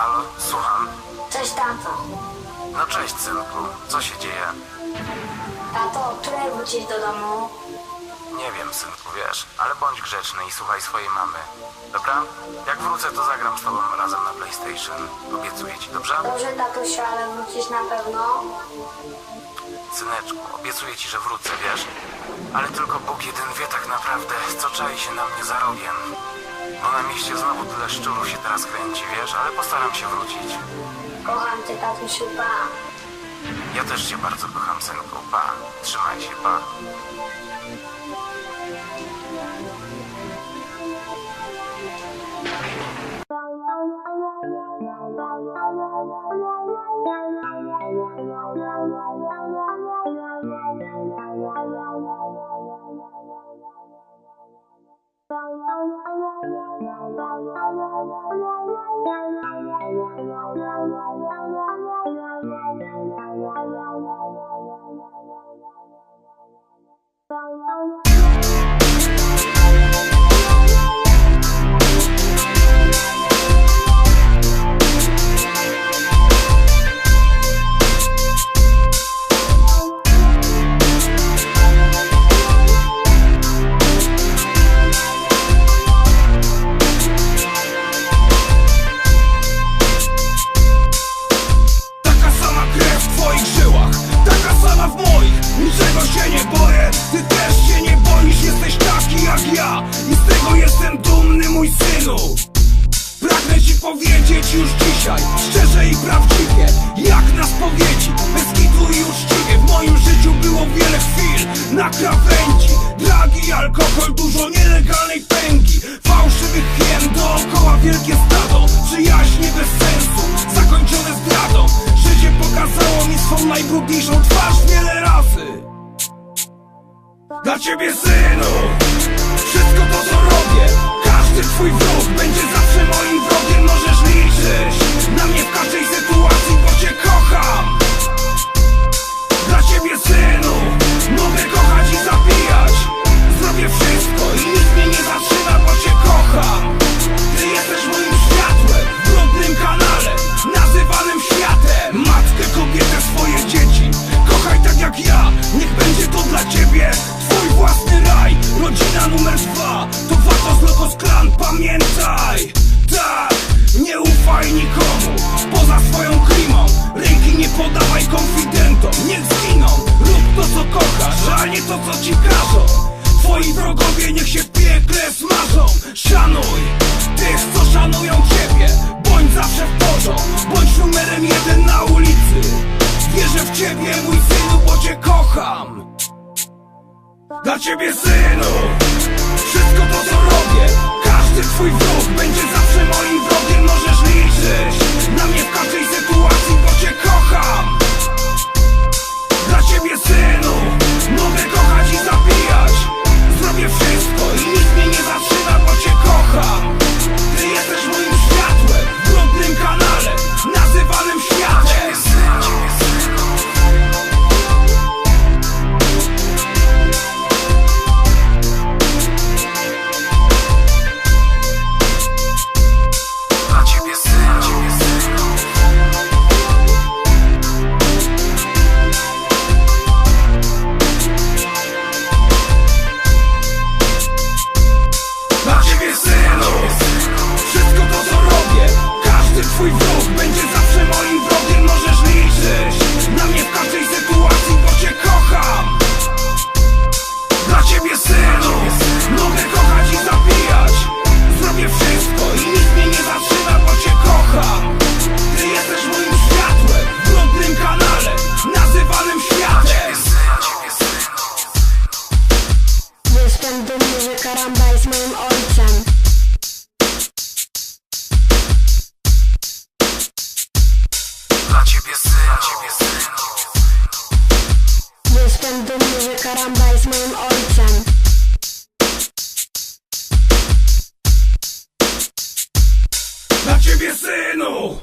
Halo, słucham. Cześć tato. No cześć, synku. Co się dzieje? Tato, której wrócić do domu? Nie wiem, synku, wiesz, ale bądź grzeczny i słuchaj swojej mamy. Dobra? Jak wrócę, to zagram z tobą razem na PlayStation. Obiecuję ci, dobrze? Dobrze, tatusiu, ale wrócisz na pewno? Syneczku, obiecuję ci, że wrócę, wiesz? Ale tylko Bóg jeden wie tak naprawdę, co czai się na mnie za rogiem. Bo na mieście znowu tyle szczurów się teraz kręci, wiesz? Ale postaram się wrócić. Kocham cię, tatusiu, pa. Ja też cię bardzo kocham, synku. Pa. Trzymaj się, pa. Thank you. Już dzisiaj Szczerze i prawdziwie Jak na spowiedzi. Bez kitu i uczciwie W moim życiu było wiele chwil. Na krawędzi Dragi, alkohol, dużo nielegalnej pęki. Fałszywych hiem Dookoła wielkie stado. Przyjaźnie bez sensu Zakończone zdradą. Życie pokazało mi swą najbrudniejszą twarz wiele razy. Dla ciebie synu To Watos Locos Clan Pamiętaj! Tak Nie ufaj nikomu Poza swoją klimą. Ręki nie podawaj konfidentom Niech zginą. Rób to co kochasz A nie to co ci każą. Twoi wrogowie niech się w piekle smażą. Szanuj tych co szanują ciebie. Bądź zawsze w porządku Bądź numerem jeden na ulicy. Wierzę w ciebie mój synu, bo cię kocham. Dla ciebie synu Wszystko to co robię Każdy twój wróg będzie zawsze moim Będzie zawsze moim wrogiem Możesz liczyć. Na mnie w każdej jest moim ojcem. Dla ciebie synu!